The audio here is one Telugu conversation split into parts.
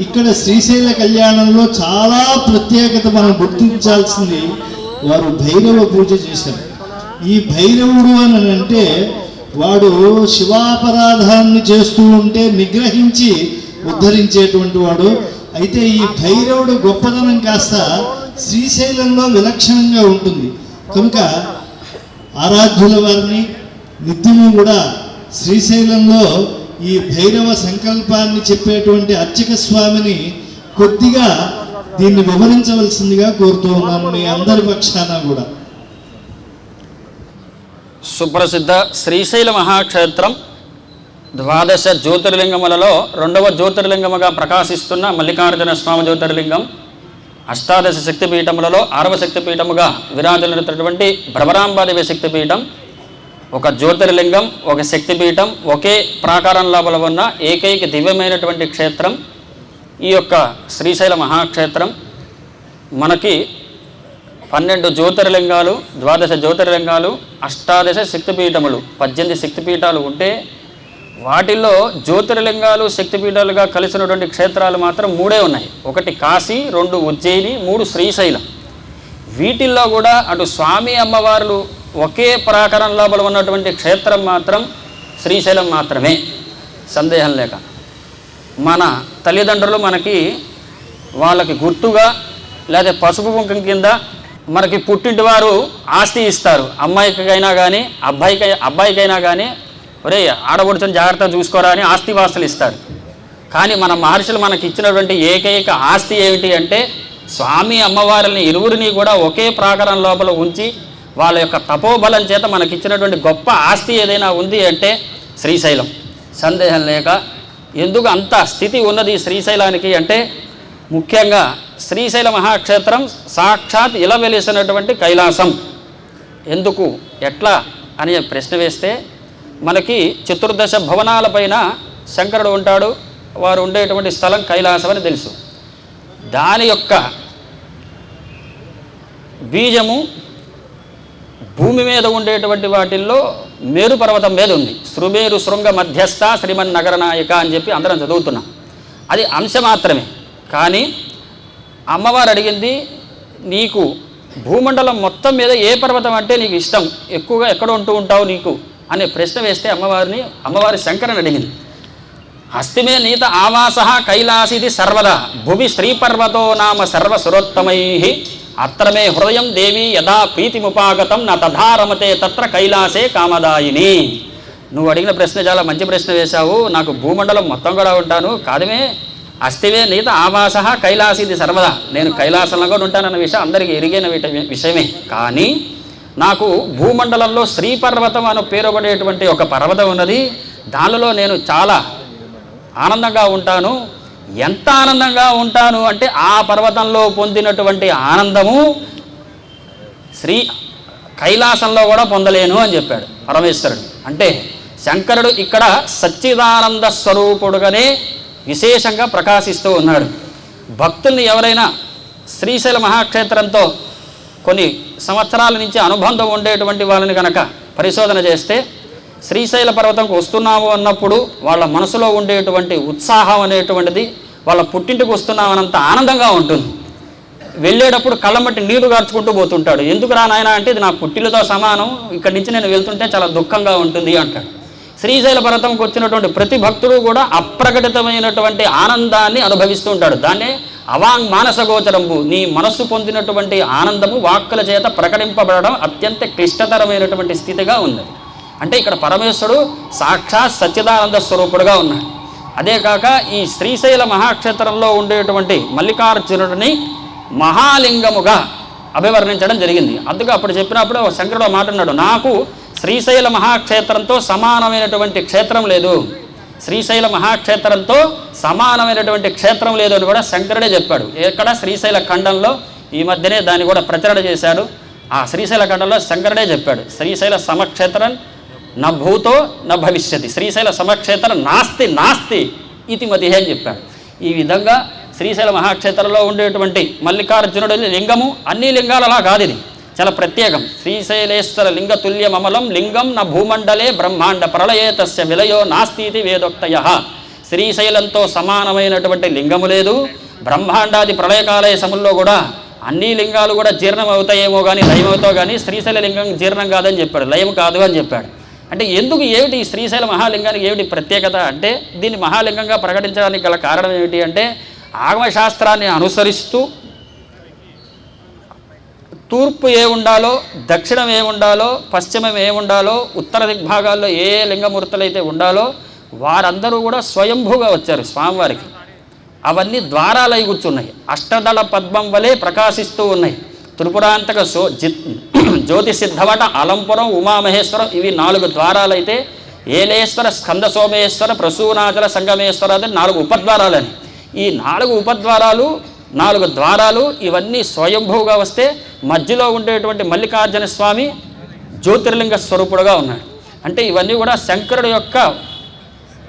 ఇక్కడ శ్రీశైల కళ్యాణంలో చాలా ప్రత్యేకత మనం గుర్తించాల్సింది వారు భైరవ పూజ చేశారు. ఈ భైరవుడు అని అంటే వాడు శివాపరాధాన్ని చేస్తూ ఉంటే నిగ్రహించి ఉద్ధరించేటువంటి వాడు. అయితే ఈ భైరవుడు గొప్పదనం కాస్త శ్రీశైలంలో విలక్షణంగా ఉంటుంది. కనుక ఆరాధ్యుల వారిని నిత్యము కూడా శ్రీశైలంలో ఈ భైరవ సంకల్పాన్ని చెప్పేటువంటి అర్చక స్వామిని కొద్దిగా దీన్ని వివరించవలసిందిగా కోరుతూ ఉన్నాను మీ అందరి పక్షాన కూడా. సుప్రసిద్ధ శ్రీశైల మహాక్షేత్రం ద్వాదశ జ్యోతిర్లింగములలో రెండవ జ్యోతిర్లింగముగా ప్రకాశిస్తున్న మల్లికార్జున స్వామి జ్యోతిర్లింగం అష్టాదశ శక్తిపీఠములలో ఆరవ శక్తిపీఠముగా విరాజులున్నటువంటి భ్రమరాంబాదేవి శక్తిపీఠం ఒక జ్యోతిర్లింగం ఒక శక్తిపీఠం ఒకే ప్రాకారం లోపల ఉన్న ఏకైక దివ్యమైనటువంటి క్షేత్రం ఈ యొక్క శ్రీశైల మహాక్షేత్రం. మనకి పన్నెండు జ్యోతిర్లింగాలు ద్వాదశ జ్యోతిర్లింగాలు అష్టాదశ శక్తిపీఠములు పద్దెనిమిది శక్తిపీఠాలు ఉంటే వాటిల్లో జ్యోతిర్లింగాలు శక్తిపీఠాలుగా కలిసినటువంటి క్షేత్రాలు మాత్రం మూడే ఉన్నాయి. ఒకటి కాశీ రెండు ఉజ్జయిని మూడు శ్రీశైలం. వీటిల్లో కూడా అటు స్వామి అమ్మవార్లు ఒకే ప్రాకారం లోపల ఉన్నటువంటి క్షేత్రం మాత్రం శ్రీశైలం మాత్రమే. సందేహం లేక. మన తల్లిదండ్రులు మనకి వాళ్ళకి గుర్తుగా లేదా పసుపు కుంకం కింద మనకి పుట్టింటి వారు ఆస్తి ఇస్తారు. అమ్మాయికైనా కానీ అబ్బాయికి అబ్బాయికైనా కానీ ఒరే ఆడబడుచుని జాగ్రత్తగా చూసుకోరా అని ఆస్తి వాస్తులు ఇస్తారు. కానీ మన మహర్షులు మనకి ఇచ్చినటువంటి ఏకైక ఆస్తి ఏమిటి అంటే స్వామి అమ్మవారిని ఇరువురిని కూడా ఒకే ప్రాకారం లోపల ఉంచి వాళ్ళ యొక్క తపోబలం చేత మనకిచ్చినటువంటి గొప్ప ఆస్తి ఏదైనా ఉంది అంటే శ్రీశైలం. సందేహం లేక ఎందుకు అంత స్థితి ఉన్నది శ్రీశైలానికి అంటే ముఖ్యంగా శ్రీశైల మహాక్షేత్రం సాక్షాత్ ఇలా వెలిసినటువంటి కైలాసం. ఎందుకు? ఎట్లా? అని ప్రశ్న వేస్తే మనకి చతుర్దశ భవనాలపైన శంకరుడు ఉంటాడు వారు ఉండేటువంటి స్థలం కైలాసం అని తెలుసు. దాని యొక్క బీజము భూమి మీద ఉండేటువంటి వాటిల్లో మేరు పర్వతం మీద ఉంది. శృమేరు శృంగ మధ్యస్థ శ్రీమన్ నగరనాయక అని చెప్పి అందరం చదువుతున్నాం. అది అంశ మాత్రమే. కానీ అమ్మవారు అడిగింది నీకు భూమండలం మొత్తం మీద ఏ పర్వతం అంటే నీకు ఇష్టం? ఎక్కువగా ఎక్కడ ఉంటూ ఉంటావు నీకు? అనే ప్రశ్న వేస్తే అమ్మవారిని అమ్మవారి శంకరని అడిగింది. హస్తిమే నీత ఆవాస కైలాసిది సర్వదా. భూమి శ్రీపర్వతో నామ సర్వసురోత్తమై. అత్ర మే హృదయం దేవి యథా ప్రీతిముపాగతం నా తథా రమతే తత్ర కైలాసే కామదాయిని. నువ్వు అడిగిన ప్రశ్న చాలా మంచి ప్రశ్న వేశావు. నాకు భూమండలం మొత్తం కూడా ఉంటాను. కాదమే అస్థివే నీత ఆవాస కైలాసిది సర్వదా. నేను కైలాసంలో కూడా ఉంటానన్న విషయం అందరికీ ఎరిగిన విషయమే. కానీ నాకు భూమండలంలో శ్రీపర్వతం అని పేరుపడేటువంటి ఒక పర్వతం ఉన్నది. దానిలో నేను చాలా ఆనందంగా ఉంటాను. ఎంత ఆనందంగా ఉంటాను అంటే ఆ పర్వతంలో పొందినటువంటి ఆనందము శ్రీ కైలాసంలో కూడా పొందలేను అని చెప్పాడు పరమేశ్వరుడు. అంటే శంకరుడు ఇక్కడ సచ్చిదానంద స్వరూపుడుగానే విశేషంగా ప్రకాశిస్తూ ఉన్నాడు. భక్తుల్ని ఎవరైనా శ్రీశైల మహాక్షేత్రంతో కొన్ని సంవత్సరాల నుంచి అనుబంధం ఉండేటువంటి వాళ్ళని కనుక పరిశోధన చేస్తే శ్రీశైల పర్వతంకు వస్తున్నాము అన్నప్పుడు వాళ్ళ మనసులో ఉండేటువంటి ఉత్సాహం అనేటువంటిది వాళ్ళ పుట్టింటికి వస్తున్నామనంత ఆనందంగా ఉంటుంది. వెళ్ళేటప్పుడు కళ్ళమట్టి నీళ్ళు గార్చుకుంటూ పోతుంటాడు. ఎందుకు రా నాయన అంటే ఇది నా పుట్టిలతో సమానం ఇక్కడి నుంచి నేను వెళ్తుంటే చాలా దుఃఖంగా ఉంటుంది అంటాడు. శ్రీశైల పర్వతంకి వచ్చినటువంటి ప్రతి భక్తుడు కూడా అప్రకటితమైనటువంటి ఆనందాన్ని అనుభవిస్తూ ఉంటాడు. దాన్నే అవాంగ్ మానస గోచరంబు నీ మనస్సు పొందినటువంటి ఆనందము వాక్కుల చేత ప్రకటింపబడడం అత్యంత క్లిష్టతరమైనటువంటి స్థితిగా ఉన్నది. అంటే ఇక్కడ పరమేశ్వరుడు సాక్షాత్ సత్యదానంద స్వరూపుడుగా ఉన్నాడు. అదే కాక ఈ శ్రీశైల మహాక్షేత్రంలో ఉండేటువంటి మల్లికార్జునుడిని మహాలింగముగా అభివర్ణించడం జరిగింది. అందుకు అప్పుడు చెప్పినప్పుడు శంకరుడు ఒక మాట నాకు శ్రీశైల మహాక్షేత్రంతో సమానమైనటువంటి క్షేత్రం లేదు. శ్రీశైల మహాక్షేత్రంతో సమానమైనటువంటి క్షేత్రం లేదు అని కూడా శంకరుడే చెప్పాడు. ఎక్కడ? శ్రీశైల ఖండంలో ఈ మధ్యనే దాన్ని కూడా ప్రచరణ చేశాడు ఆ శ్రీశైల ఖండంలో శంకరుడే చెప్పాడు శ్రీశైల సమక్షేత్రం నా భూతో నా భవిష్యతి. శ్రీశైల సమక్షేత్రం నాస్తి నాస్తి ఇది మతి అని చెప్పాడు ఈ విధంగా శ్రీశైల మహాక్షేత్రంలో ఉండేటువంటి మల్లికార్జునుడి లింగము అన్ని లింగాలలా కాదు ఇది. చాలా ప్రత్యేకం. శ్రీశైలేశ్వర లింగ తుల్యమమలం లింగం నా భూమండలే బ్రహ్మాండ ప్రళయే తస్య విలయో నాస్తి ఇది వేదోక్తయ. శ్రీశైలంతో సమానమైనటువంటి లింగము లేదు. బ్రహ్మాండాది ప్రళయకాలయ సముల్లో కూడా అన్ని లింగాలు కూడా జీర్ణం అవుతాయేమో కానీ లయమవుతావు కానీ శ్రీశైల లింగం జీర్ణం కాదని చెప్పాడు. లయం కాదు అని చెప్పాడు. అంటే ఎందుకు ఏమిటి శ్రీశైల మహాలింగానికి ఏమిటి ప్రత్యేకత అంటే దీన్ని మహాలింగంగా ప్రకటించడానికి గల కారణం ఏమిటి అంటే ఆగమశాస్త్రాన్ని అనుసరిస్తూ తూర్పు ఏ ఉండాలో దక్షిణం ఏ ఉండాలో పశ్చిమం ఏ ఉండాలో ఉత్తర దిగ్భాగాల్లో ఏ ఏ లింగమూర్తులు అయితే ఉండాలో వారందరూ కూడా స్వయంభూగా వచ్చారు స్వామివారికి. అవన్నీ ద్వారాలై కూర్చున్నాయి. అష్టదళ పద్మం వలె ప్రకాశిస్తూ ఉన్నాయి. త్రిపురాంతక సో జిత్ జ్యోతి సిద్ధవట అలంపురం ఉమామహేశ్వరం ఇవి నాలుగు ద్వారాలైతే ఏలేశ్వర స్కంద సోమేశ్వర ప్రసూనాచల సంగమేశ్వర అని నాలుగు ఉపద్వారాలని. ఈ నాలుగు ఉపద్వారాలు నాలుగు ద్వారాలు ఇవన్నీ స్వయంభూగా వస్తే మధ్యలో ఉండేటువంటి మల్లికార్జున స్వామి జ్యోతిర్లింగ స్వరూపుడుగా ఉన్నాడు. అంటే ఇవన్నీ కూడా శంకరుడు యొక్క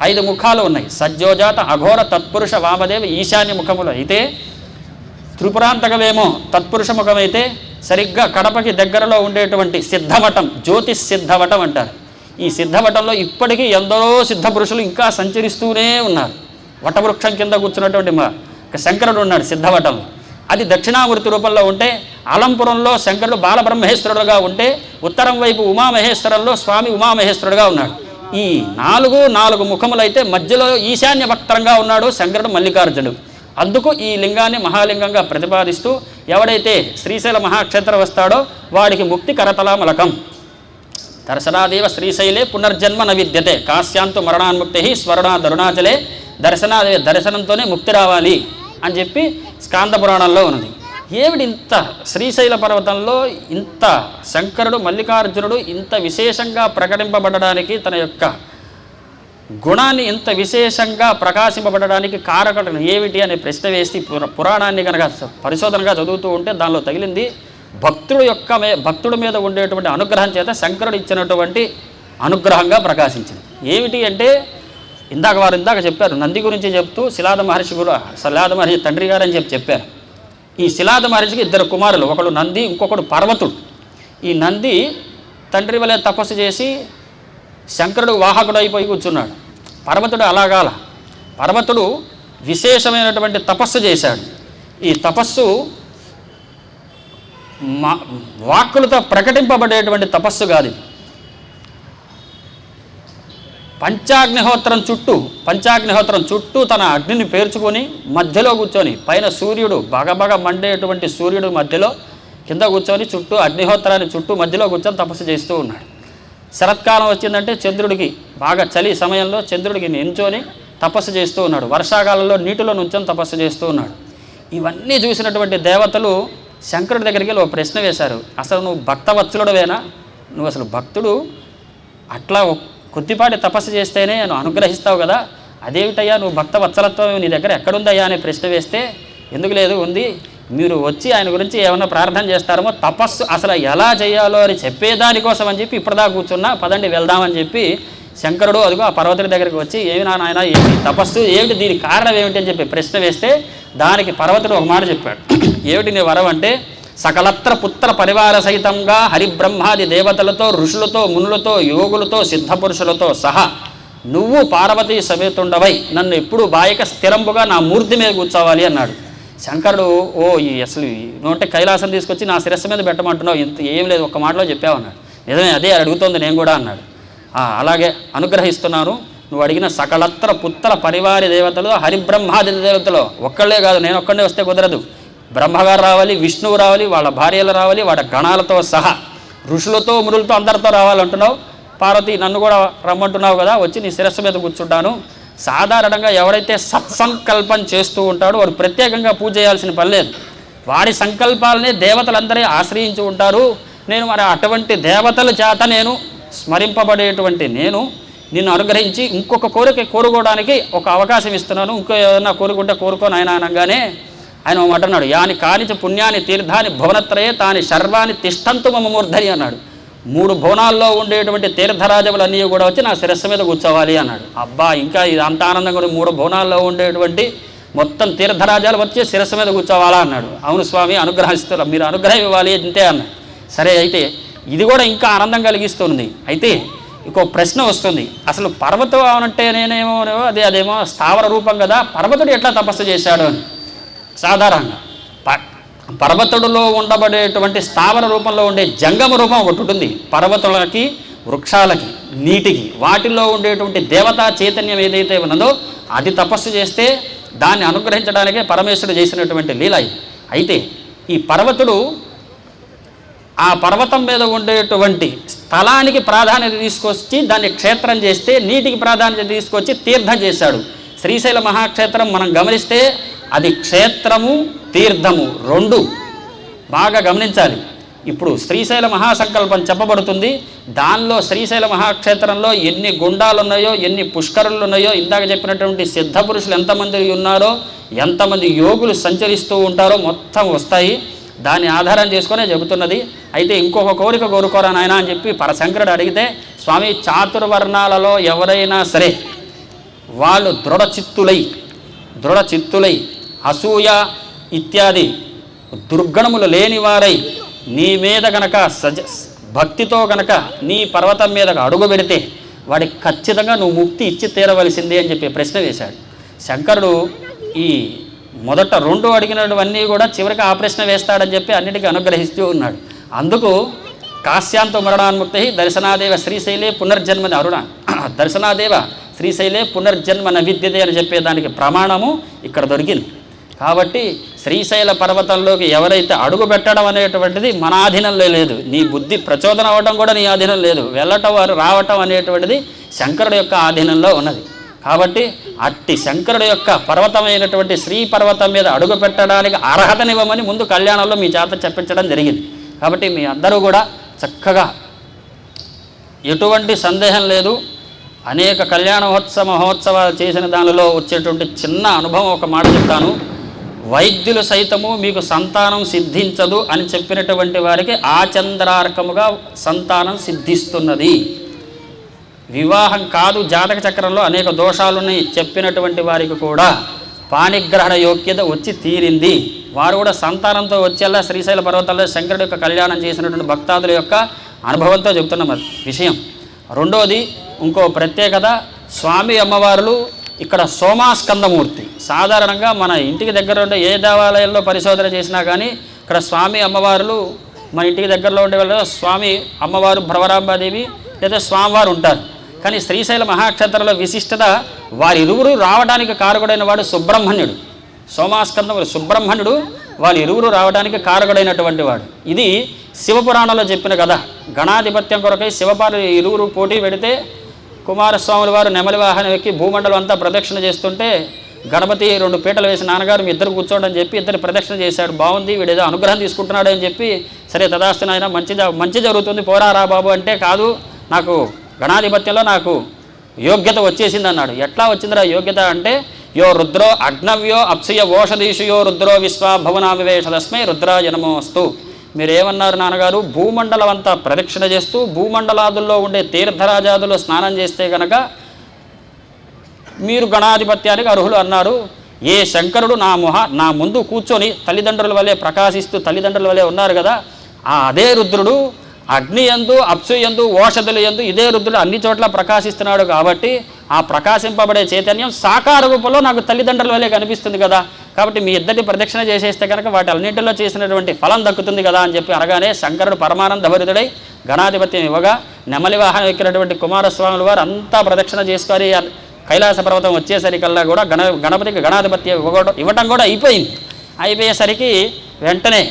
ఐదు ముఖాలు ఉన్నాయి. సజ్జోజాత అఘోర తత్పురుష వామదేవ ఈశాన్య ముఖములు. అయితే త్రిపురాంతకమేమో తత్పురుషముఖమైతే సరిగ్గా కడపకి దగ్గరలో ఉండేటువంటి సిద్ధవటం జ్యోతిష్ సిద్ధవటం అంటారు. ఈ సిద్ధవటంలో ఇప్పటికీ ఎందరో సిద్ధ పురుషులు ఇంకా సంచరిస్తూనే ఉన్నారు. వటవృక్షం కింద కూర్చున్నటువంటి మా శంకరుడు ఉన్నాడు సిద్ధవటంలో అది దక్షిణామూర్తి రూపంలో ఉంటే అలంపురంలో శంకరుడు బాలబ్రహ్మేశ్వరుడుగా ఉంటే ఉత్తరం వైపు ఉమామహేశ్వరంలో స్వామి ఉమామహేశ్వరుడుగా ఉన్నాడు. ఈ నాలుగు నాలుగు ముఖములైతే మధ్యలో ఈశాన్య భక్తరంగా ఉన్నాడు శంకరుడు మల్లికార్జునుడు. అందుకు ఈ లింగాన్ని మహాలింగంగా ప్రతిపాదిస్తూ ఎవడైతే శ్రీశైల మహాక్షేత్ర వస్తాడో వాడికి ముక్తి కరతలామలకం. దర్శనాదేవ శ్రీశైలే పునర్జన్మ న విద్యతే కాశ్యాంతు మరణాన్ముక్తి స్మరణ దరుణాచలే. దర్శనాదే దర్శనంతోనే ముక్తి రావాలి అని చెప్పి స్కాంద పురాణంలో ఉన్నది. ఏమిటి ఇంత శ్రీశైల పర్వతంలో ఇంత శంకరుడు మల్లికార్జునుడు ఇంత విశేషంగా ప్రకటింపబడడానికి తన యొక్క గుణాన్ని ఇంత విశేషంగా ప్రకాశింపబడడానికి కారకటం ఏమిటి అనే ప్రశ్న వేసి పురాణాన్ని కనుక పరిశోధనగా చదువుతూ ఉంటే దానిలో తగిలింది. భక్తుడు యొక్క మే భక్తుడి మీద ఉండేటువంటి అనుగ్రహం చేత శంకరుడు ఇచ్చినటువంటి అనుగ్రహంగా ప్రకాశించింది. ఏమిటి అంటే ఇందాక వారు ఇందాక చెప్పారు నంది గురించి చెప్తూ శిలాద మహర్షి కూడా శిలాద మహర్షి తండ్రి గారు అని చెప్పి చెప్పారు. ఈ శిలాద మహర్షికి ఇద్దరు కుమారులు ఒకడు నంది ఇంకొకడు పర్వతుడు. ఈ నంది తండ్రి వలె తపస్సు చేసి శంకరుడు వాహకుడు అయిపోయి కూర్చున్నాడు. పర్వతుడు అలాగాల. పర్వతుడు విశేషమైనటువంటి తపస్సు చేశాడు. ఈ తపస్సు మా వాక్కులతో ప్రకటింపబడేటువంటి తపస్సు కాదు పంచాగ్నిహోత్రం చుట్టూ పంచాగ్నిహోత్రం చుట్టూ తన అగ్నిని పేర్చుకొని మధ్యలో కూర్చొని పైన సూర్యుడు బగబగ మండేటువంటి సూర్యుడు మధ్యలో కింద కూర్చొని చుట్టూ అగ్నిహోత్రాన్ని చుట్టూ మధ్యలో కూర్చొని తపస్సు చేస్తూ ఉన్నాడు. శరత్కాలం వచ్చిందంటే చంద్రుడికి బాగా చలి సమయంలో చంద్రుడికి నించొని తపస్సు చేస్తూ ఉన్నాడు. వర్షాకాలంలో నీటిలో నుంచొని తపస్సు చేస్తూ ఉన్నాడు. ఇవన్నీ చూసినటువంటి దేవతలు శంకరుడి దగ్గరికి వెళ్ళి ఒక ప్రశ్న వేశారు. అసలు నువ్వు భక్తవత్సలుడవేనా? నువ్వు అసలు భక్తుడు? అట్లా కొద్దిపాటి తపస్సు చేస్తేనే నువ్వు అనుగ్రహిస్తావు కదా. అదేమిటయ్యా? నువ్వు భక్త వత్సలత్వం నీ దగ్గర ఎక్కడుందయ్యా? అనే ప్రశ్న వేస్తే ఎందుకు లేదు? ఉంది. మీరు వచ్చి ఆయన గురించి ఏమైనా ప్రార్థన చేస్తారేమో తపస్సు అసలు ఎలా చేయాలో అని చెప్పేదానికోసం అని చెప్పి ఇప్పటిదాకా కూర్చున్నా. పదండి వెళ్దామని చెప్పి శంకరుడు అదిగో ఆ పర్వతుడి దగ్గరికి వచ్చి ఏమి నాయన ఏమి తపస్సు ఏమిటి దీని కారణం ఏమిటి? అని చెప్పి ప్రశ్న వేస్తే దానికి పర్వతుడు ఒక మాట చెప్పాడు. ఏమిటి నీ వరం? అంటే సకలత్ర పుత్ర పరివార సహితంగా హరిబ్రహ్మాది దేవతలతో ఋషులతో మునులతో యోగులతో సిద్ధపురుషులతో సహా నువ్వు పార్వతీ సమేతుండవై. నన్ను ఎప్పుడు బాయక స్థిరంబుగా నా మూర్తి మీద కూర్చోవాలి అన్నాడు. శంకరుడు ఓ ఈ అసలు ఈ నోటే కైలాసం తీసుకొచ్చి నా శిరస్సు మీద పెట్టమంటున్నావు? ఇంత ఏం లేదు ఒక్క మాటలో చెప్పావన్నాడు నిజమే అదే అడుగుతోంది నేను కూడా అన్నాడు. అలాగే అనుగ్రహిస్తున్నాను. నువ్వు అడిగిన సకలత్ర పుత్తల పరివారి దేవతలు హరిబ్రహ్మాది దేవతలు ఒక్కళ్ళే కాదు నేను ఒక్కడే వస్తే కుదరదు. బ్రహ్మగారు రావాలి విష్ణువు రావాలి వాళ్ళ భార్యలు రావాలి వాళ్ళ గణాలతో సహా ఋషులతో మురులతో అందరితో రావాలంటున్నావు. పార్వతి నన్ను కూడా రమ్మంటున్నావు కదా వచ్చి నీ శిరస్సు మీద కూర్చుంటాను. సాధారణంగా ఎవరైతే సత్సంకల్పం చేస్తూ ఉంటాడో వాడు ప్రత్యేకంగా పూజ చేయాల్సిన పని లేదు. వాడి సంకల్పాలనే దేవతలందరూ ఆశ్రయించి ఉంటారు. నేను మరి అటువంటి దేవతల చేత నేను స్మరింపబడేటువంటి నేను నిన్ను అనుగ్రహించి ఇంకొక కోరిక కోరుకోవడానికి ఒక అవకాశం ఇస్తున్నాను. ఇంకో ఏదైనా కోరుకుంటే కోరుకోను ఆయన అనగానే ఆయన ఒక మాట అన్నాడు. యాని కానిచ పుణ్యాన్ని తీర్థాన్ని భువనత్రయే తాని శర్వాన్ని తిష్టంతు మమ మూర్ధని అన్నాడు. మూడు భువనాల్లో ఉండేటువంటి తీర్థరాజములన్నీ కూడా వచ్చి నా శిరస్సు మీద కూర్చోవాలి అన్నాడు. అబ్బా ఇంకా ఇది అంత ఆనందంగా ఉంది. మూడు భువనాల్లో ఉండేటువంటి మొత్తం తీర్థరాజాలు వచ్చి శిరస్సు మీద కూర్చోవాలా అన్నాడు. అవును స్వామి అనుగ్రహిస్తారు మీరు అనుగ్రహం ఇవ్వాలి అంతే అన్నాడు. సరే అయితే ఇది కూడా ఇంకా ఆనందం కలిగిస్తుంది. అయితే ఇంకో ప్రశ్న వస్తుంది. అసలు పర్వతం అంటే నేనేమో అదే అదేమో స్థావర రూపం కదా. పర్వతుడు ఎట్లా తపస్సు చేశాడు అని. సాధారణంగా పర్వతుడులో ఉండబడేటువంటి స్థావర రూపంలో ఉండే జంగమ రూపం ఒకటి ఉంటుంది. పర్వతులకి వృక్షాలకి నీటికి. వాటిల్లో ఉండేటువంటి దేవతా చైతన్యం ఏదైతే ఉన్నదో అది తపస్సు చేస్తే దాన్ని అనుగ్రహించడానికే పరమేశ్వరుడు చేసినటువంటి లీల అయితే ఈ పర్వతుడు ఆ పర్వతం మీద ఉండేటువంటి స్థలానికి ప్రాధాన్యత తీసుకొచ్చి దాన్ని క్షేత్రం చేస్తే నీటికి ప్రాధాన్యత తీసుకొచ్చి తీర్థం చేశాడు. శ్రీశైల మహాక్షేత్రం మనం గమనిస్తే అది క్షేత్రము తీర్థము రెండు. బాగా గమనించాలి. ఇప్పుడు శ్రీశైల మహాసంకల్పం చెప్పబడుతుంది. దానిలో శ్రీశైల మహాక్షేత్రంలో ఎన్ని గుండాలు ఉన్నాయో ఎన్ని పుష్కరులు ఉన్నాయో ఇందాక చెప్పినటువంటి సిద్ధ పురుషులు ఎంతమంది ఉన్నారో ఎంతమంది యోగులు సంచరిస్తూ ఉంటారో మొత్తం వస్తాయి. దాన్ని ఆధారం చేసుకునే చెబుతున్నది. అయితే ఇంకొక కోరిక కోరుకోరా నాయన అని చెప్పి పరశంకరుడు అడిగితే స్వామి చాతుర్వర్ణాలలో ఎవరైనా సరే వాళ్ళు దృఢచిత్తులై దృఢచిత్తులై అసూయ ఇత్యాది దుర్గణములు లేనివారై నీ మీద గనక సజ భక్తితో గనక నీ పర్వతం మీద అడుగు పెడితే వాడికి ఖచ్చితంగా నువ్వు ముక్తి ఇచ్చి తీరవలసిందే అని చెప్పి ప్రశ్న వేశాడు. శంకరుడు ఈ మొదట రెండు అడిగినటువన్నీ కూడా చివరికి ఆ ప్రశ్న వేస్తాడని చెప్పి అన్నిటికీ అనుగ్రహిస్తూ ఉన్నాడు. అందుకు కాశ్యాంతో మరణాన్ముక్తి దర్శనాదేవ శ్రీశైలే పునర్జన్మని అరుణ. దర్శనాదేవ శ్రీశైలే పునర్జన్మ నవిద్యతే అని చెప్పేదానికి ప్రమాణము ఇక్కడ దొరికింది. కాబట్టి శ్రీశైల పర్వతంలోకి ఎవరైతే అడుగు పెట్టడం అనేటువంటిది మన ఆధీనంలో లేదు. నీ బుద్ధి ప్రచోదన అవ్వడం కూడా నీ ఆధీనం లేదు. వెళ్ళటం వారు రావటం అనేటువంటిది శంకరుడు యొక్క ఆధీనంలో ఉన్నది. కాబట్టి అట్టి శంకరుడు యొక్క పర్వతమైనటువంటి శ్రీ పర్వతం మీద అడుగు పెట్టడానికి అర్హతనివ్వమని ముందు కళ్యాణంలో మీ చేత చెప్పించడం జరిగింది. కాబట్టి మీ అందరూ కూడా చక్కగా ఎటువంటి సందేహం లేదు. అనేక కళ్యాణ మహోత్సవ మహోత్సవాలు చేసిన దానిలో వచ్చేటువంటి చిన్న అనుభవం ఒక మాట చెప్తాను. వైద్యులు సైతము మీకు సంతానం సిద్ధించదు అని చెప్పినటువంటి వారికి ఆచంద్రార్కముగా సంతానం సిద్ధిస్తున్నది. వివాహం కాదు జాతక చక్రంలో అనేక దోషాలున్నాయి చెప్పినటువంటి వారికి కూడా పాణిగ్రహణ యోగ్యత వచ్చి తీరింది. వారు కూడా సంతానంతో వచ్చేలా శ్రీశైల పర్వతాల్లో శంకరుడు యొక్క కళ్యాణం చేసినటువంటి భక్తాదుల యొక్క అనుభవంతో చెబుతున్న విషయం. రెండోది ఇంకో ప్రత్యేకత స్వామి అమ్మవారులు ఇక్కడ సోమాస్కందమూర్తి. సాధారణంగా మన ఇంటికి దగ్గర ఉండే ఏ దేవాలయంలో పరిశోధన చేసినా కానీ ఇక్కడ స్వామి అమ్మవారులు మన ఇంటికి దగ్గరలో ఉండే వాళ్ళు స్వామి అమ్మవారు భ్రవరాంబాదేవి లేదా స్వామివారు ఉంటారు. కానీ శ్రీశైల మహాక్షేత్రంలో విశిష్టత వారిరువురు రావడానికి కారకుడైన వాడు సుబ్రహ్మణ్యుడు. సోమాస్కందం సుబ్రహ్మణ్యుడు వారి ఇరువురు రావడానికి కారకుడైనటువంటి వాడు. ఇది శివపురాణంలో చెప్పిన కథ. గణాధిపత్యం కొరకై శివపాలు ఇరువురు పోటీ పెడితే కుమారస్వాముల వారు నెమలి వాహనం ఎక్కి భూమండలం అంతా ప్రదక్షిణ చేస్తుంటే గణపతి రెండు పీటలు వేసి నాన్నగారు మీ ఇద్దరు కూర్చోండి అని చెప్పి ఇద్దరు ప్రదక్షిణ చేశాడు. బాగుంది వీడు ఏదో అనుగ్రహం తీసుకుంటున్నాడు అని చెప్పి సరే తదాస్తు నాయన మంచి మంచి జరుగుతుంది పోరా రా బాబు అంటే కాదు నాకు గణాధిపత్యంలో నాకు యోగ్యత వచ్చేసింది అన్నాడు. ఎట్లా వచ్చిందిరా యోగ్యత అంటే యో రుద్రో అగ్నవ్యో అప్సయ ఓషధీషు యో రుద్రో విశ్వ భవనావివేషదస్మై రుద్రాయ నమోస్తు మీరేమన్నారు నాన్నగారు భూమండలం అంతా ప్రదక్షిణ చేస్తూ భూమండలాదుల్లో ఉండే తీర్థరాజాదులు స్నానం చేస్తే గనక మీరు గణాధిపత్యానికి అర్హులు అన్నారు. ఏ శంకరుడు నా మొహ నా ముందు కూర్చొని తల్లిదండ్రుల వలె ప్రకాశిస్తూ తల్లిదండ్రుల వలె ఉన్నారు కదా ఆ అదే రుద్రుడు అగ్ని ఎందు అప్సు ఎందు ఓషధులు ఎందు ఇదే రుద్రుడు అన్ని చోట్ల ప్రకాశిస్తున్నాడు కాబట్టి ఆ ప్రకాశింపబడే చైతన్యం సాకార రూపంలో నాకు తల్లిదండ్రుల వలె కనిపిస్తుంది కదా. కాబట్టి మీ ఇద్దరి ప్రదక్షిణ చేసేస్తే కనుక వాటి అన్నింటిలో చేసినటువంటి ఫలం దక్కుతుంది కదా అని చెప్పి అనగానే శంకరుడు పరమానంద భరితుడై గణాధిపత్యం ఇవ్వగా నెమలి వాహనం ఎక్కినటువంటి కుమారస్వాముల వారు అంతా ప్రదక్షిణ చేసుకోవాలి. కైలాస పర్వతం వచ్చేసరికల్లా కూడా గణ గణపతికి గణాధిపత్యం ఇవ్వడం ఇవ్వటం కూడా అయిపోయింది. అయిపోయేసరికి వెంటనే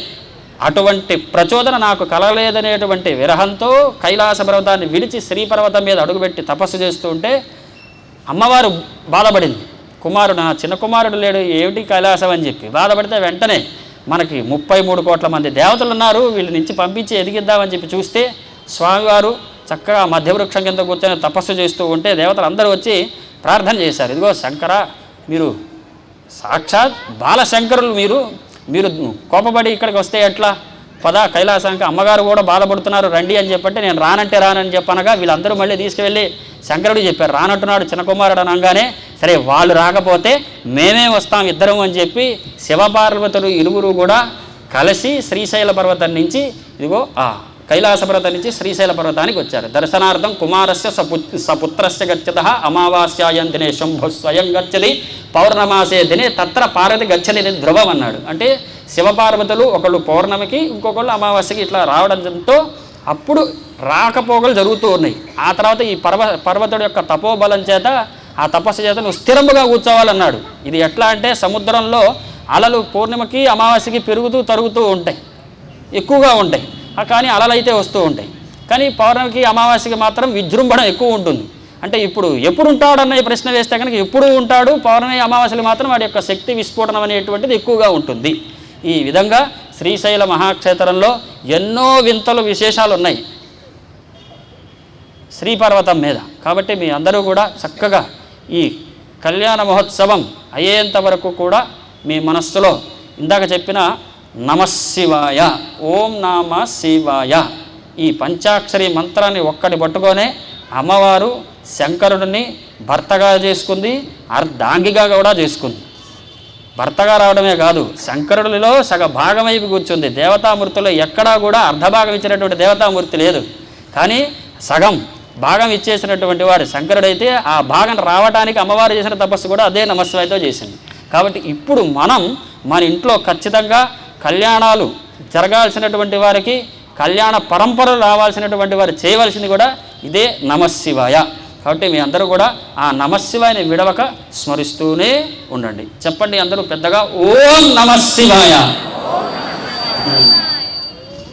అటువంటి ప్రచోదన నాకు కలగలేదనేటువంటి విరహంతో కైలాస పర్వతాన్ని విడిచి శ్రీపర్వతం మీద అడుగుపెట్టి తపస్సు చేస్తూ ఉంటే అమ్మవారు బాధపడింది. కుమారుడు నా చిన్న కుమారుడు లేడు ఏమిటి కైలాసం అని చెప్పి బాధపడితే వెంటనే మనకి ముప్పై మూడు కోట్ల మంది దేవతలు ఉన్నారు వీళ్ళ నుంచి పంపించి ఎదిగిద్దామని చెప్పి చూస్తే స్వామివారు చక్కగా మధ్యవృక్షం కింద కూర్చొని తపస్సు చేస్తూ ఉంటే దేవతలు అందరూ వచ్చి ప్రార్థన చేశారు. ఇదిగో శంకర మీరు సాక్షాత్ బాలశంకరులు మీరు. మీరు కోపపడి ఇక్కడికి వస్తే ఎట్లా? పద కైలాసానికి అమ్మగారు కూడా బాధపడుతున్నారు రండి అని చెప్పంటే నేను రానంటే రానని చెప్పనగా వీళ్ళందరూ మళ్ళీ తీసుకువెళ్ళి శంకరుడు చెప్పారు. రానంటున్నాడు చిన్న కుమారుడు అనగానే సరే వాళ్ళు రాకపోతే మేమే వస్తాం ఇద్దరం అని చెప్పి శివపార్వతులు ఇరువురు కూడా కలిసి శ్రీశైల పర్వతం నుంచి ఇదిగో ఆ కైలాస పర్వతం నుంచి శ్రీశైల పర్వతానికి వచ్చారు. దర్శనార్థం కుమారస్య సపు సపుత్రస్య గచ్చత అమావాస్యాయం దినే శంభు స్వయం గచ్చది పౌర్ణమాసే దినే తత్ర పార్వతి గచ్చని ధ్రువం అన్నాడు. అంటే శివపార్వతులు ఒకళ్ళు పౌర్ణమికి ఇంకొకళ్ళు అమావాస్యకి ఇట్లా రావడంతో అప్పుడు రాకపోకలు జరుగుతూ ఉన్నాయి. ఆ తర్వాత ఈ పర్వ పర్వతుడు యొక్క తపోబలం చేత ఆ తపస్సు చేత నువ్వు స్థిరముగా కూర్చోవాలన్నాడు. ఇది ఎట్లా అంటే సముద్రంలో అలలు పూర్ణిమకి అమావాస్యకి పెరుగుతూ తరుగుతూ ఉంటాయి. ఎక్కువగా ఉంటాయి. కానీ అలలైతే వస్తూ ఉంటాయి. కానీ పౌర్ణమికి అమావాస్యకి మాత్రం విజృంభణ ఎక్కువ ఉంటుంది. అంటే ఇప్పుడు ఎప్పుడు ఉంటాడన్న ఈ ప్రశ్న వేస్తే కనుక ఎప్పుడు ఉంటాడు. పౌర్ణమి అమావాస్యలు మాత్రం వాడి యొక్క శక్తి విస్ఫోటనం అనేటువంటిది ఎక్కువగా ఉంటుంది. ఈ విధంగా శ్రీశైల మహాక్షేత్రంలో ఎన్నో వింతలు విశేషాలు ఉన్నాయి. శ్రీపర్వతం మీద. కాబట్టి మీ అందరూ కూడా చక్కగా ఈ కళ్యాణ మహోత్సవం అయ్యేంత వరకు కూడా మీ మనస్సులో ఇందాక చెప్పిన నమశివాయ ఓం నామ శివాయ. ఈ పంచాక్షరి మంత్రాన్ని ఒక్కటి పట్టుకొనే అమ్మవారు శంకరుడిని భర్తగా చేసుకుంది అర్ధాంగిగా కూడా చేసుకుంది. భర్తగా రావడమే కాదు శంకరుడిలో సగ భాగమైపు కూర్చుంది. దేవతామూర్తిలో ఎక్కడా కూడా అర్ధభాగం ఇచ్చినటువంటి దేవతామూర్తి లేదు. కానీ సగం భాగం ఇచ్చేసినటువంటి వాడు శంకరుడైతే ఆ భాగం రావడానికి అమ్మవారు చేసిన తపస్సు కూడా అదే నమస్వాయితో చేసింది. కాబట్టి ఇప్పుడు మనం మన ఇంట్లో ఖచ్చితంగా కళ్యాణాలు జరగాల్సినటువంటి వారికి కళ్యాణ పరంపరలు రావాల్సినటువంటి వారు చేయవలసింది కూడా ఇదే నమశివాయ. కాబట్టి మీ అందరూ కూడా ఆ నమశివాయని విడవక స్మరిస్తూనే ఉండండి. చెప్పండి అందరూ పెద్దగా ఓం నమశివాయ.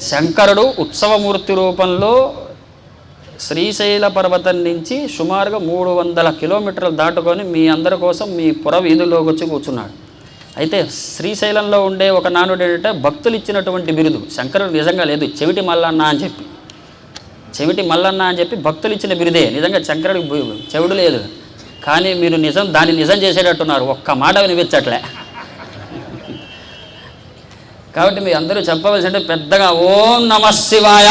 శంకరుడు ఉత్సవమూర్తి రూపంలో శ్రీశైల పర్వతం నుంచి సుమారుగా మూడు వందల కిలోమీటర్లు దాటుకొని మీ అందరి కోసం మీ పుర వీధుల్లోకి వచ్చి కూర్చున్నాడు. అయితే శ్రీశైలంలో ఉండే ఒక నానుడు ఏంటంటే భక్తులు ఇచ్చినటువంటి బిరుదు. శంకరుడు నిజంగా లేదు చెవిటి మల్లన్న అని చెప్పి. చెవిటి మల్లన్న అని చెప్పి భక్తులు ఇచ్చిన బిరుదే. నిజంగా శంకరుడికి చెవిడు లేదు. కానీ మీరు నిజం దాన్ని నిజం చేసేటట్టున్నారు. ఒక్క మాట వినిపించట్లే. కాబట్టి మీ అందరూ చెప్పవలసింటే పెద్దగా ఓం నమ శివాయ.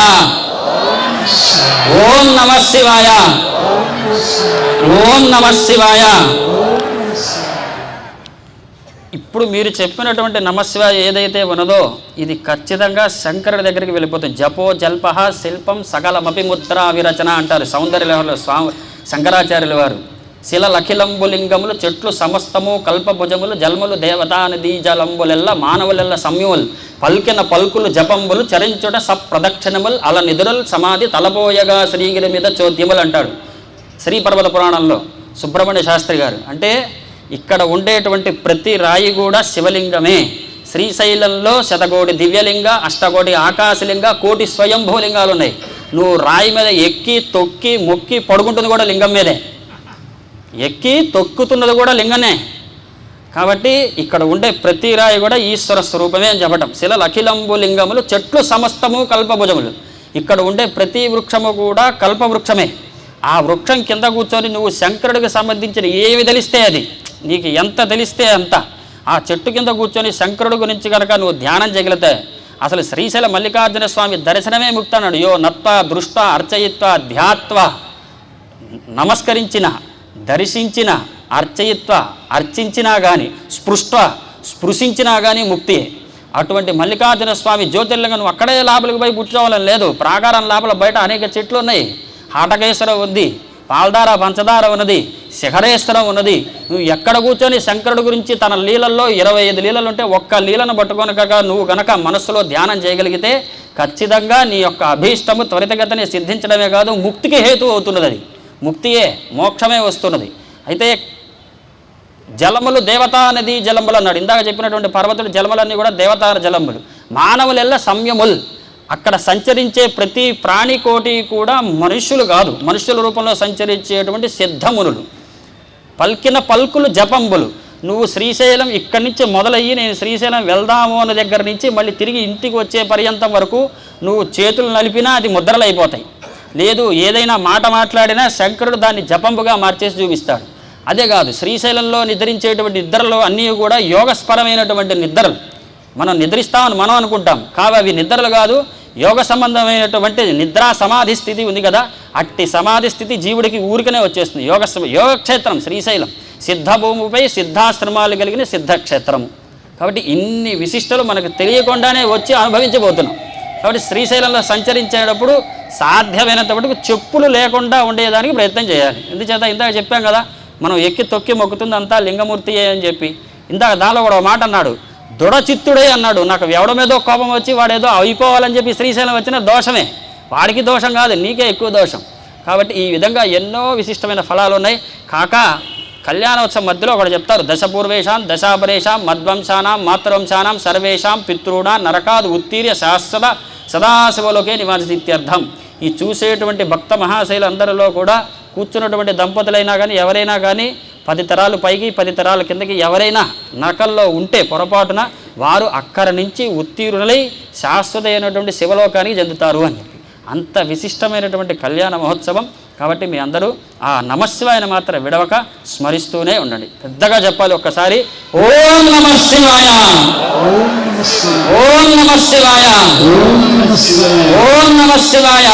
ఓం నమ శివాయ. ఓం నమ శివాయ. ఇప్పుడు మీరు చెప్పినటువంటి నమశివాయ ఏదైతే ఉన్నదో ఇది ఖచ్చితంగా శంకరుడి దగ్గరికి వెళ్ళిపోతుంది. జపో జల్ప శిల్పం సకలమపి ముద్రా విరచన అంటారు సౌందర్య స్వామి శంకరాచార్యుల వారు. శిల లఖిలంబులింగములు చెట్లు సమస్తము కల్పభుజములు జల్ములు దేవతా జలంబులెల్ల మానవులెల్ల సంయువులు. పల్కిన పల్కులు జపంబులు చరించుట సప్రదక్షిణములు అల నిధురల్ సమాధి తలబోయగా శ్రీగిరి మీద చోద్యములు అంటాడు. శ్రీ పర్వత పురాణంలో సుబ్రహ్మణ్య శాస్త్రి గారు. అంటే ఇక్కడ ఉండేటువంటి ప్రతి రాయి కూడా శివలింగమే. శ్రీశైలంలో శతకోటి దివ్యలింగ అష్టకోటి ఆకాశలింగ కోటి స్వయంభూలింగాలు ఉన్నాయి నువ్వు రాయి మీద ఎక్కి తొక్కి మొక్కి పడుకుంటుంది కూడా లింగం మీదే. ఎక్కి తొక్కుతున్నది కూడా లింగమే. కాబట్టి ఇక్కడ ఉండే ప్రతి రాయి కూడా ఈశ్వర స్వరూపమే అని చెప్పటం. శిలలు అఖిలంబు లింగములు చెట్లు సమస్తము కల్పభుజములు. ఇక్కడ ఉండే ప్రతి వృక్షము కూడా కల్పవృక్షమే. ఆ వృక్షం కింద కూర్చొని నువ్వు శంకరుడికి సంబంధించిన ఏవి తెలిస్తే అది? నీకు ఎంత తెలిస్తే అంత. ఆ చెట్టు కింద కూర్చొని శంకరుడు గురించి కనుక నువ్వు ధ్యానం చేయగలితే అసలు శ్రీశైల మల్లికార్జున స్వామి దర్శనమే ముక్తి అన్నాడు యో నత్వ దృష్ట అర్చయిత్వ ధ్యాత్వ. నమస్కరించిన దర్శించిన అర్చయిత్వ అర్చించినా కానీ స్పృష్ట స్పృశించినా కానీ ముక్తి. అటువంటి మల్లికార్జున స్వామి జ్యోతిర్లింగం నువ్వు అక్కడే లోపలికి పోయి కూర్చోవాలని లేదు. ప్రాకారం లోపల బయట అనేక చెట్లు ఉన్నాయి. హాటకేశ్వరం ఉంది. పాల్దార పంచదార ఉన్నది శిఖరేశ్వరం ఉన్నది. నువ్వు ఎక్కడ కూర్చొని శంకరుడు గురించి తన లీలల్లో ఇరవై ఐదు లీలలు ఉంటే ఒక్క లీలను పట్టుకొనక నువ్వు గనక మనస్సులో ధ్యానం చేయగలిగితే ఖచ్చితంగా నీ యొక్క అభీష్టము త్వరితగతిని సిద్ధించడమే కాదు ముక్తికి హేతు అవుతున్నది అది ముక్తియే మోక్షమే వస్తున్నది. అయితే జలములు దేవతా నది జలములు అన్నాడు. ఇందాక చెప్పినటువంటి పర్వతుడు జలములన్నీ కూడా దేవతా జలములు. మానవులెల్ల సంయముల్. అక్కడ సంచరించే ప్రతి ప్రాణికోటి కూడా మనుష్యులు కాదు. మనుష్యుల రూపంలో సంచరించేటువంటి సిద్ధమునులు. పల్కిన పల్కులు జపంబులు. నువ్వు శ్రీశైలం ఇక్కడి నుంచి మొదలయ్యి నేను శ్రీశైలం వెళ్దాము అన్న దగ్గర నుంచి మళ్ళీ తిరిగి ఇంటికి వచ్చే పర్యంతం వరకు నువ్వు చేతులు నలిపినా అది ముద్రలు అయిపోతాయి. లేదు ఏదైనా మాట మాట్లాడినా శంకరుడు దాన్ని జపంబుగా మార్చేసి చూపిస్తాడు. అదే కాదు శ్రీశైలంలో నిద్రించేటువంటి నిద్రలు అన్నీ కూడా యోగస్పరమైనటువంటి నిద్రలు. మనం నిద్రిస్తామని మనం అనుకుంటాం. కావు అవి నిద్రలు కాదు యోగ సంబంధమైనటువంటి నిద్రా సమాధి స్థితి ఉంది కదా అట్టి సమాధి స్థితి జీవుడికి ఊరికనే వచ్చేస్తుంది. యోగ యోగక్షేత్రం శ్రీశైలం సిద్ధభూమిపై సిద్ధాశ్రమాలు కలిగిన సిద్ధక్షేత్రము. కాబట్టి ఇన్ని విశిష్టలు మనకు తెలియకుండానే వచ్చి అనుభవించబోతున్నాం. కాబట్టి శ్రీశైలంలో సంచరించేటప్పుడు సాధ్యమైనంత మటుకు చెప్పులు లేకుండా ఉండేదానికి ప్రయత్నం చేయాలి. ఎందుచేత ఇందాక చెప్పాం కదా మనం ఎక్కి తొక్కి మొక్కుతుంది అంతా లింగమూర్తియే అని చెప్పి. ఇందాక దానిలో కూడా ఒక మాట అన్నాడు దృఢచిత్తుడే అన్నాడు. నాకు ఎవడ మీదో కోపం వచ్చి వాడేదో అయిపోవాలని చెప్పి శ్రీశైలం వచ్చిన దోషమే. వాడికి దోషం కాదు నీకే ఎక్కువ దోషం. కాబట్టి ఈ విధంగా ఎన్నో విశిష్టమైన ఫలాలు ఉన్నాయి. కాక కళ్యాణోత్సవం మధ్యలో ఒకటి చెప్తారు దశపూర్వేషాం దశాపరేషాం మధ్వంశానాం మాతృవంశానాం సర్వేషాం పితృణ నరకాదు ఉత్తీర్య శాశ్వత సదాశివలోకే నివాసిత్యర్థం ఈ చూసేటువంటి భక్త మహాశైలందరిలో కూడా కూర్చున్నటువంటి దంపతులైనా కానీ ఎవరైనా కానీ పది తరాలు పైకి పది తరాల కిందకి ఎవరైనా నకల్లో ఉంటే పొరపాటున వారు అక్కడి నుంచి ఉత్తీర్ణులై శాశ్వతమైనటువంటి శివలోకానికి చెందుతారు అని చెప్పి. అంత విశిష్టమైనటువంటి కళ్యాణ మహోత్సవం కాబట్టి మీ అందరూ ఆ నమశివాయన మాత్రం విడవక స్మరిస్తూనే ఉండండి. పెద్దగా చెప్పాలి ఒక్కసారి. ఓం ఓం ఓం ఓం నమ శివాయ. ఓం నమ శివాయ. ఓం నమ శివాయ.